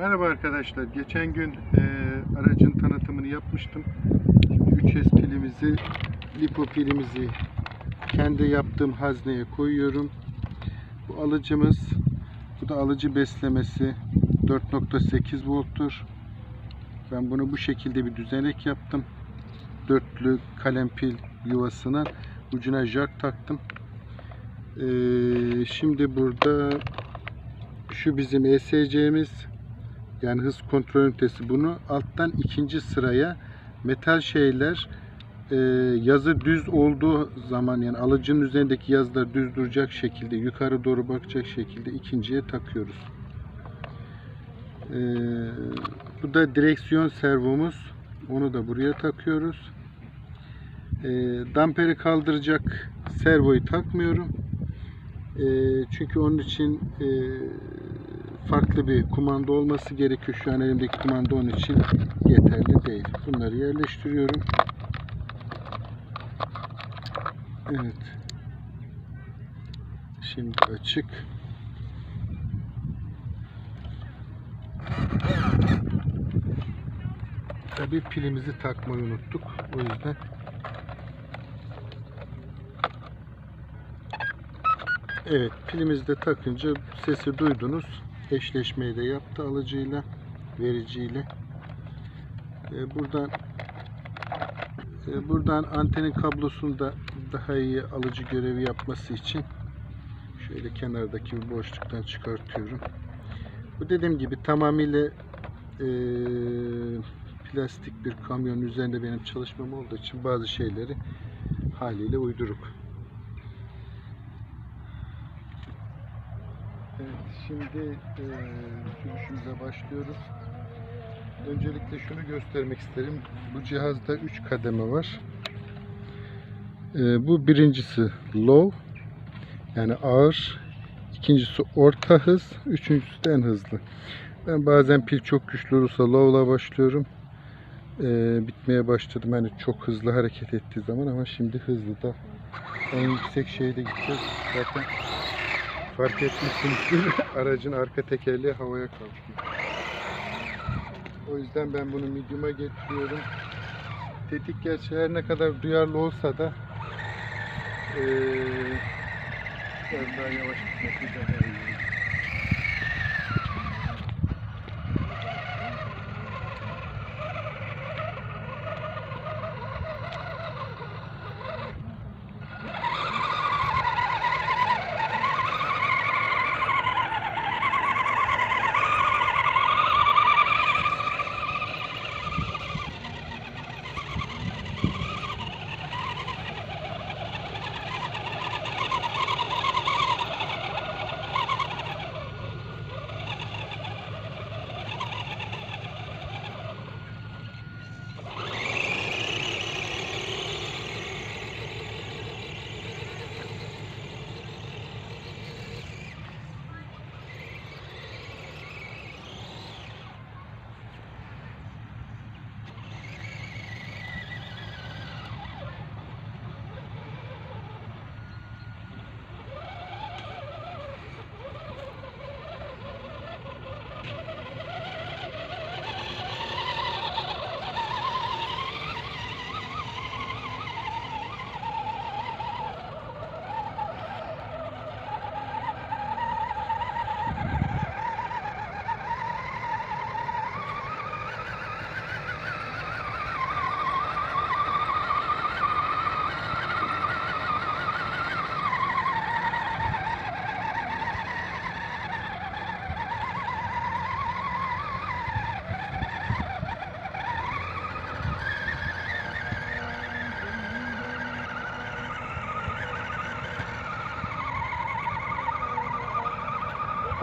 Merhaba arkadaşlar. Geçen gün e, aracın tanıtımını yapmıştım. Şimdi 3S pilimizi, lipo pilimizi kendi yaptığım hazneye koyuyorum. Bu alıcımız, bu da alıcı beslemesi 4.8 volttur. Ben bunu bu şekilde bir düzenek yaptım. Dörtlü kalem pil yuvasına ucuna jack taktım. E, şimdi burada şu bizim ESC'miz yani hız kontrol ünitesi bunu alttan ikinci sıraya metal şeyler e, yazı düz olduğu zaman yani alıcının üzerindeki yazılar düz duracak şekilde yukarı doğru bakacak şekilde ikinciye takıyoruz. E, bu da direksiyon servomuz. Onu da buraya takıyoruz. E, damperi kaldıracak servoyu takmıyorum. E, çünkü onun için e, farklı bir kumanda olması gerekiyor. Şu an elimdeki kumanda onun için yeterli değil. Bunları yerleştiriyorum. Evet. Şimdi açık. Tabii pilimizi takmayı unuttuk. O yüzden Evet, pilimizi de takınca sesi duydunuz. Eşleşmeyi de yaptı alıcıyla, vericiyle. Ee, buradan e, buradan antenin kablosunu da daha iyi alıcı görevi yapması için şöyle kenardaki bir boşluktan çıkartıyorum. Bu dediğim gibi tamamıyla e, plastik bir kamyon üzerinde benim çalışmam olduğu için bazı şeyleri haliyle uyduruk. Evet, şimdi e, sürüşümüze başlıyoruz. Öncelikle şunu göstermek isterim. Bu cihazda 3 kademe var. E, bu birincisi low, yani ağır. İkincisi orta hız. Üçüncüsü de en hızlı. Ben bazen pil çok güçlü olursa low'la başlıyorum. E, bitmeye başladım. Yani çok hızlı hareket ettiği zaman ama şimdi hızlı da en yüksek şeyde gideceğiz. Zaten Fark etmişsinizdir aracın arka tekerleği havaya kalkıyor. O yüzden ben bunu medium'a getiriyorum. Tetik gerçi her ne kadar duyarlı olsa da eee biraz daha yavaş gitmesi daha iyi.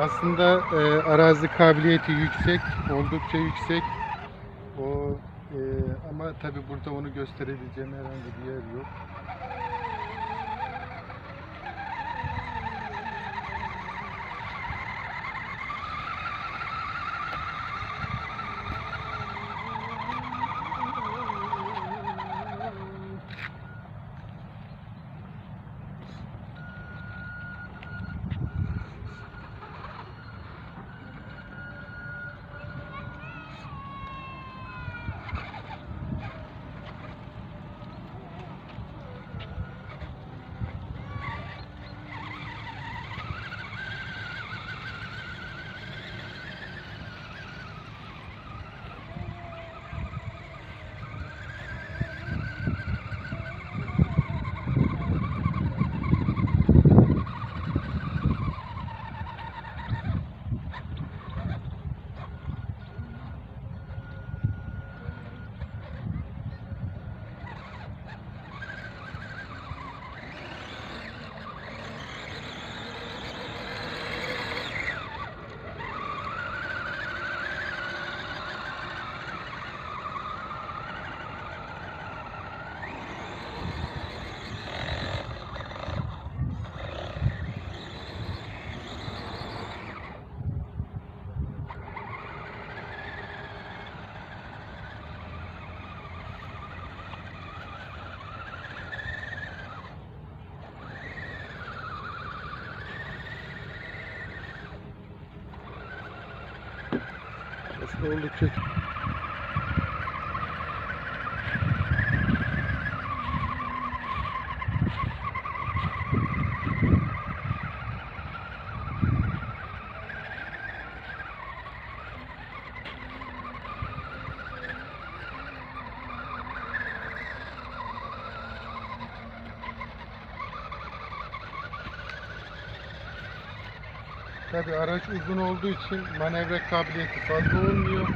Aslında e, arazi kabiliyeti yüksek, oldukça yüksek. O e, ama tabi burada onu gösterebileceğim herhangi bir yer yok. Aslında oldukça Tabi araç uzun olduğu için manevra kabiliyeti fazla olmuyor.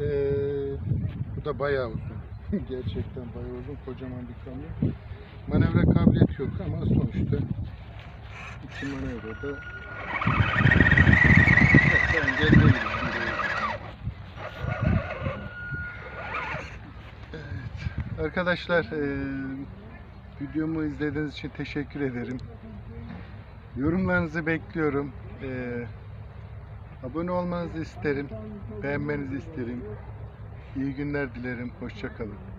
Ee, bu da bayağı uzun. Gerçekten bayağı uzun. Kocaman bir kamyon. Manevra kabiliyeti yok ama sonuçta iki manevrada çok da. Evet. Arkadaşlar eee, videomu izlediğiniz için teşekkür ederim. Yorumlarınızı bekliyorum. Ee, abone olmanızı isterim. Beğenmenizi isterim. İyi günler dilerim. Hoşçakalın.